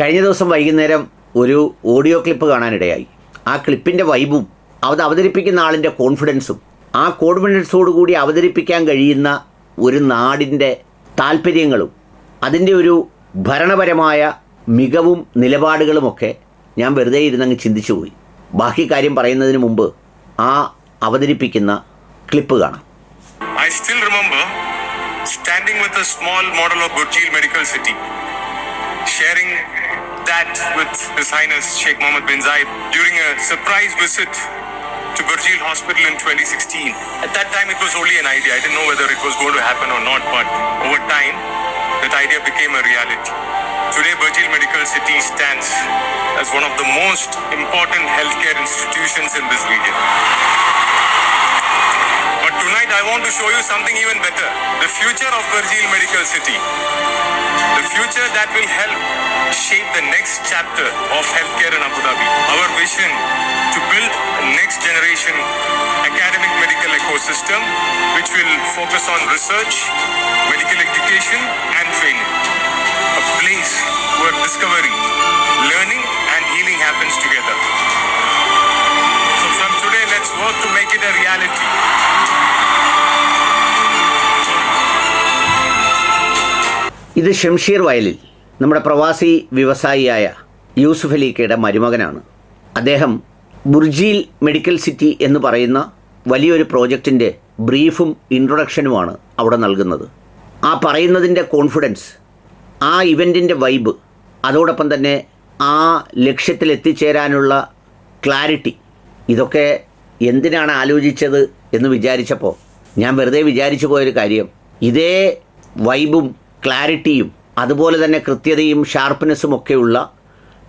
കഴിഞ്ഞ ദിവസം വൈകുന്നേരം ഒരു ഓഡിയോ ക്ലിപ്പ് കാണാനിടയായി. ആ ക്ലിപ്പിന്റെ വൈബും അത് അവതരിപ്പിക്കുന്ന ആളിന്റെ കോൺഫിഡൻസും ആ കോൺഫിഡൻസോടുകൂടി അവതരിപ്പിക്കാൻ കഴിയുന്ന ഒരു നാടിന്റെ താല്പര്യങ്ങളും അതിന്റെ ഒരു ഭരണപരമായ മികവും നിലപാടുകളുമൊക്കെ ഞാൻ വെറുതെ ഇരുന്നങ്ങ് ചിന്തിച്ചു പോയി. ബാക്കി കാര്യം പറയുന്നതിന് മുമ്പ് ആ അവതരിപ്പിക്കുന്ന ക്ലിപ്പ് കാണാം. I still remember standing with a small model of ഗുഡ്ജിയിൽ medical city sharing that with His Highness Sheikh Mohammed bin Zayed during a surprise visit to Burjeel Hospital in 2016. At that time, it was only an idea. I didn't know whether it was going to happen or not, but over time, that idea became a reality. Today, Burjeel Medical City stands as one of the most important healthcare institutions in this region. But tonight I want to show you something even better. The future of Burjeel Medical City. Future that will help shape the next chapter of healthcare in Abu Dhabi. Our vision to build a next generation academic medical ecosystem which will focus on research, medical education and training. A place where discovery, learning and healing happens together. So from today let's work to make it a reality. ഇത് ഷംഷീർ വയലിൽ നമ്മുടെ പ്രവാസി വ്യവസായിയായ യൂസുഫ് അലീക്കയുടെ മരുമകനാണ്. അദ്ദേഹം Burjeel medical city എന്ന് പറയുന്ന വലിയൊരു പ്രോജക്റ്റിന്റെ ബ്രീഫും ഇൻട്രൊഡക്ഷനുമാണ് അവിടെ നൽകുന്നത്. ആ പറയുന്നതിന്റെ കോൺഫിഡൻസ് ആ ഇവന്റിന്റെ വൈബ് അതോടൊപ്പം തന്നെ ആ ലക്ഷ്യത്തിൽ എത്തിച്ചേരാനുള്ള ക്ലാരിറ്റി ഇതൊക്കെ എന്തിനാണ് ആലോചിച്ചത് എന്ന് വിചാരിച്ചപ്പോൾ ഞാൻ വെറുതെ വിചാരിച്ചു പോയൊരു കാര്യം. ഇതേ വൈബും ക്ലാരിറ്റിയും അതുപോലെ തന്നെ കൃത്യതയും ഷാർപ്പ്നെസ്സും ഒക്കെയുള്ള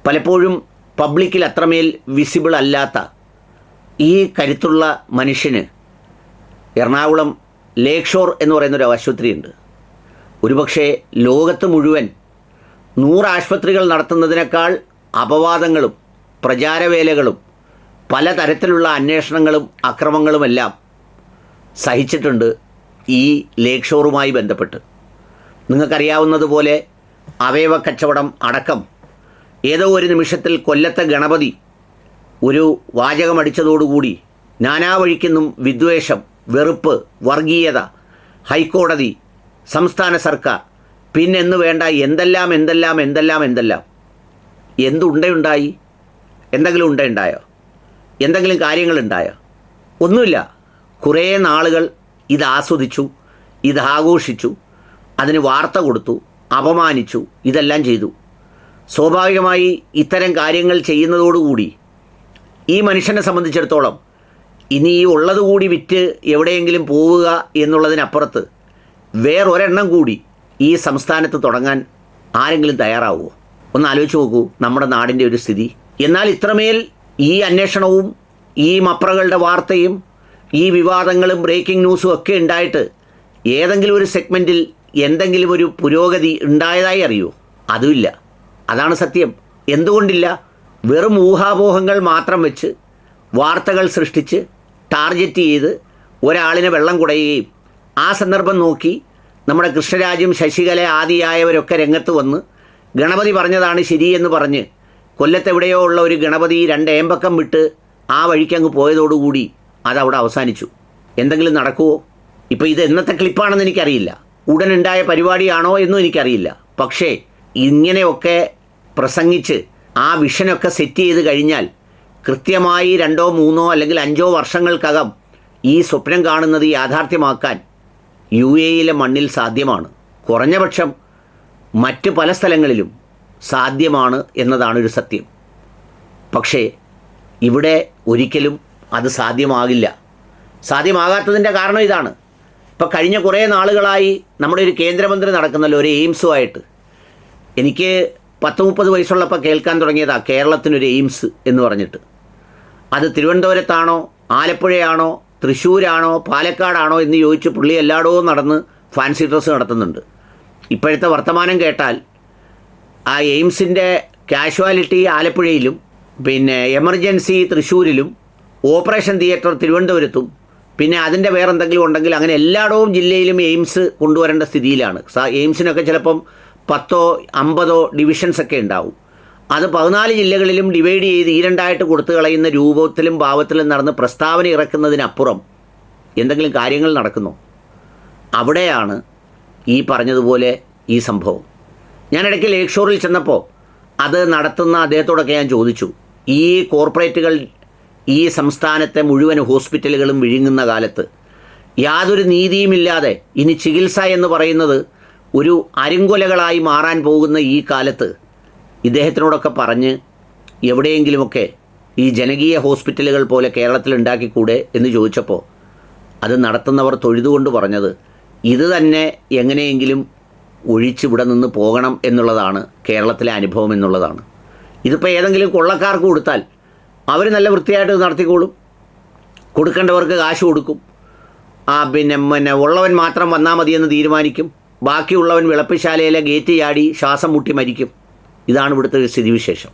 പലപ്പോഴും പബ്ലിക്കിൽ അത്രമേൽ വിസിബിൾ അല്ലാത്ത ഈ കരുത്തുള്ള മനുഷ്യന് എറണാകുളം ലേക്ക് ഷോർ എന്ന് പറയുന്നൊരു ആശുപത്രിയുണ്ട്. ഒരുപക്ഷെ ലോകത്ത് മുഴുവൻ നൂറ് ആശുപത്രികൾ നടത്തുന്നതിനേക്കാൾ അപവാദങ്ങളും പ്രചാരവേലകളും പലതരത്തിലുള്ള അന്വേഷണങ്ങളും അക്രമങ്ങളുമെല്ലാം സഹിച്ചിട്ടുണ്ട് ഈ ലേക്ക് ഷോറുമായി ബന്ധപ്പെട്ട്. നിങ്ങൾക്കറിയാവുന്നതുപോലെ അവയവ കച്ചവടം അടക്കം. ഏതോ ഒരു നിമിഷത്തിൽ കൊല്ലത്തെ ഗണപതി ഒരു വാചകമടിച്ചതോടുകൂടി നാനാവഴിക്കുന്നും വിദ്വേഷം വെറുപ്പ് വർഗീയത ഹൈക്കോടതി സംസ്ഥാന സർക്കാർ പിന്നെന്ന് വേണ്ട എന്തെല്ലാം എന്തെല്ലാം എന്തെല്ലാം എന്തെല്ലാം? എന്തുണ്ടയുണ്ടായി? എന്തെങ്കിലും ഉണ്ടയുണ്ടായോ? എന്തെങ്കിലും കാര്യങ്ങളുണ്ടായോ? ഒന്നുമില്ല. കുറേ നാളുകൾ ഇത് ആസ്വദിച്ചു ഇത് ആഘോഷിച്ചു അതിന് വാർത്ത കൊടുത്തു അപമാനിച്ചു ഇതെല്ലാം ചെയ്തു. സ്വാഭാവികമായി ഇത്തരം കാര്യങ്ങൾ ചെയ്യുന്നതോടുകൂടി ഈ മനുഷ്യനെ സംബന്ധിച്ചിടത്തോളം ഇനി ഈ ഉള്ളതുകൂടി വിറ്റ് എവിടെയെങ്കിലും പോവുക എന്നുള്ളതിനപ്പുറത്ത് വേറൊരെണ്ണം കൂടി ഈ സംസ്ഥാനത്ത് തുടങ്ങാൻ ആരെങ്കിലും തയ്യാറാവുമോ? ഒന്ന് ആലോചിച്ച് നോക്കൂ നമ്മുടെ നാടിന്റെ ഒരു സ്ഥിതി. എന്നാൽ ഇത്രമേൽ ഈ അന്വേഷണവും ഈ മപ്രകളുടെ വാർത്തയും ഈ വിവാദങ്ങളും ബ്രേക്കിംഗ് ന്യൂസും ഒക്കെ ഉണ്ടായിട്ട് ഏതെങ്കിലും ഒരു സെഗ്മെന്റിൽ എന്തെങ്കിലും ഒരു പുരോഗതി ഉണ്ടായതായി അറിയോ. അതുമില്ല. അതാണ് സത്യം. എന്തുകൊണ്ടില്ല? വെറും ഊഹാപോഹങ്ങൾ മാത്രം വെച്ച് വാർത്തകൾ സൃഷ്ടിച്ച് ടാർഗറ്റ് ചെയ്ത് ഒരാളിനെ വെള്ളം കുടയുകയും ആ സന്ദർഭം നോക്കി നമ്മുടെ കൃഷ്ണരാജും ശശികല ആദിയായവരൊക്കെ രംഗത്ത് വന്ന് ഗണപതി പറഞ്ഞതാണ് ശരിയെന്ന് പറഞ്ഞ് കൊല്ലത്തെവിടെയോ ഉള്ള ഒരു ഗണപതി രണ്ട് ഏമ്പക്കം വിട്ട് ആ വഴിക്ക് അങ്ങ് പോയതോടുകൂടി അതവിടെ അവസാനിച്ചു. എന്തെങ്കിലും നടക്കുമോ ഇപ്പോൾ ഇത് എന്നത്തെ ക്ലിപ്പാണെന്ന് എനിക്കറിയില്ല. ഉടനുണ്ടായ പരിപാടിയാണോ എന്നും എനിക്കറിയില്ല. പക്ഷേ ഇങ്ങനെയൊക്കെ പ്രസംഗിച്ച് ആ വിഷനൊക്കെ സെറ്റ് ചെയ്ത് കഴിഞ്ഞാൽ കൃത്യമായി രണ്ടോ മൂന്നോ അല്ലെങ്കിൽ അഞ്ചോ വർഷങ്ങൾക്കകം ഈ സ്വപ്നം കാണുന്നത് യാഥാർത്ഥ്യമാക്കാൻ യു എയിലെ മണ്ണിൽ സാധ്യമാണ്. കുറഞ്ഞപക്ഷം മറ്റ് പല സ്ഥലങ്ങളിലും സാധ്യമാണ് എന്നതാണ് ഒരു സത്യം. പക്ഷേ ഇവിടെ ഒരിക്കലും അത് സാധ്യമാകില്ല. സാധ്യമാകാത്തതിന്റെ കാരണം ഇതാണ്. ഇപ്പം കഴിഞ്ഞ കുറേ നാളുകളായി നമ്മുടെ ഒരു കേന്ദ്രമന്ത്രി നടക്കുന്നല്ലോ ഒരു എയിംസുമായിട്ട്. എനിക്ക് പത്ത് മുപ്പത് വയസ്സുള്ളപ്പോൾ കേൾക്കാൻ തുടങ്ങിയതാണ് കേരളത്തിനൊരു എയിംസ് എന്ന് പറഞ്ഞിട്ട്. അത് തിരുവനന്തപുരത്താണോ ആലപ്പുഴയാണോ തൃശ്ശൂരാണോ പാലക്കാടാണോ എന്ന് ചോദിച്ച് പുള്ളി എല്ലായിടവും നടന്ന് ഫാൻസി ഡ്രസ്സ് നടത്തുന്നുണ്ട്. ഇപ്പോഴത്തെ വർത്തമാനം കേട്ടാൽ ആ എയിംസിന്റെ കാഷ്വാലിറ്റി ആലപ്പുഴയിലും പിന്നെ എമർജൻസി തൃശ്ശൂരിലും ഓപ്പറേഷൻ തിയേറ്റർ തിരുവനന്തപുരത്തും പിന്നെ അതിന്റെ വേറെ എന്തെങ്കിലും ഉണ്ടെങ്കിൽ അങ്ങനെ എല്ലായിടവും ജില്ലയിലും എയിംസ് കൊണ്ടുവരേണ്ട സ്ഥിതിയിലാണ്. എയിംസിനൊക്കെ ചിലപ്പം പത്തോ അമ്പതോ ഡിവിഷൻസ് ഒക്കെ ഉണ്ടാവും. അത് പതിനാല് ജില്ലകളിലും ഡിവൈഡ് ചെയ്ത് ഈ രണ്ടായിട്ട് കൊടുത്തു കളയുന്ന രൂപത്തിലും ഭാവത്തിലും നടന്ന് പ്രസ്താവന ഇറക്കുന്നതിനപ്പുറം എന്തെങ്കിലും കാര്യങ്ങൾ നടക്കുന്നു. അവിടെയാണ് ഈ പറഞ്ഞതുപോലെ ഈ സംഭവം. ഞാൻ ഇടയ്ക്ക് ലേക്ക് ഷോറിൽ ചെന്നപ്പോൾ അത് നടത്തുന്ന അദ്ദേഹത്തോടൊക്കെ ഞാൻ ചോദിച്ചു. ഈ കോർപ്പറേറ്റുകൾ ഈ സംസ്ഥാനത്തെ മുഴുവൻ ഹോസ്പിറ്റലുകളും വിഴുങ്ങുന്ന കാലത്ത് യാതൊരു നീതിയുമില്ലാതെ ഇനി ചികിത്സ എന്ന് പറയുന്നത് ഒരു അരുങ്കൊലകളായി മാറാൻ പോകുന്ന ഈ കാലത്ത് ഇദ്ദേഹത്തിനോടൊക്കെ പറഞ്ഞ് എവിടെയെങ്കിലുമൊക്കെ ഈ ജനകീയ ഹോസ്പിറ്റലുകൾ പോലെ കേരളത്തിൽ ഉണ്ടാക്കിക്കൂടെ എന്ന് ചോദിച്ചപ്പോൾ അത് നടത്തുന്നവർ തൊഴുതുകൊണ്ട് പറഞ്ഞത് ഇത് തന്നെ എങ്ങനെയെങ്കിലും ഒഴിച്ചിവിടെ നിന്ന് പോകണം എന്നുള്ളതാണ് കേരളത്തിലെ അനുഭവം എന്നുള്ളതാണ്. ഇതിപ്പോൾ ഏതെങ്കിലും കൊള്ളക്കാർക്ക് കൊടുത്താൽ അവർ നല്ല വൃത്തിയായിട്ട് നടത്തിക്കോളും. കൊടുക്കേണ്ടവർക്ക് കാശ് കൊടുക്കും. ആ പിന്നെ പിന്നെ ഉള്ളവൻ മാത്രം വന്നാൽ മതിയെന്ന് തീരുമാനിക്കും. ബാക്കിയുള്ളവൻ വിളപ്പിശാലയിലെ ഗേറ്റ് ചാടി ശ്വാസം മുട്ടി മരിക്കും. ഇതാണ് ഇവിടുത്തെ ഒരു സ്ഥിതിവിശേഷം.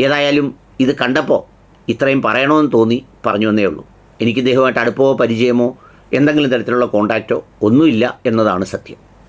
ഏതായാലും ഇത് കണ്ടപ്പോൾ ഇത്രയും പറയണമെന്ന് തോന്നി പറഞ്ഞു എന്നേ ഉള്ളൂ. എനിക്ക് ഇദ്ദേഹമായിട്ട് അടുപ്പമോ പരിചയമോ എന്തെങ്കിലും തരത്തിലുള്ള കോണ്ടാക്റ്റോ ഒന്നുമില്ല എന്നതാണ് സത്യം.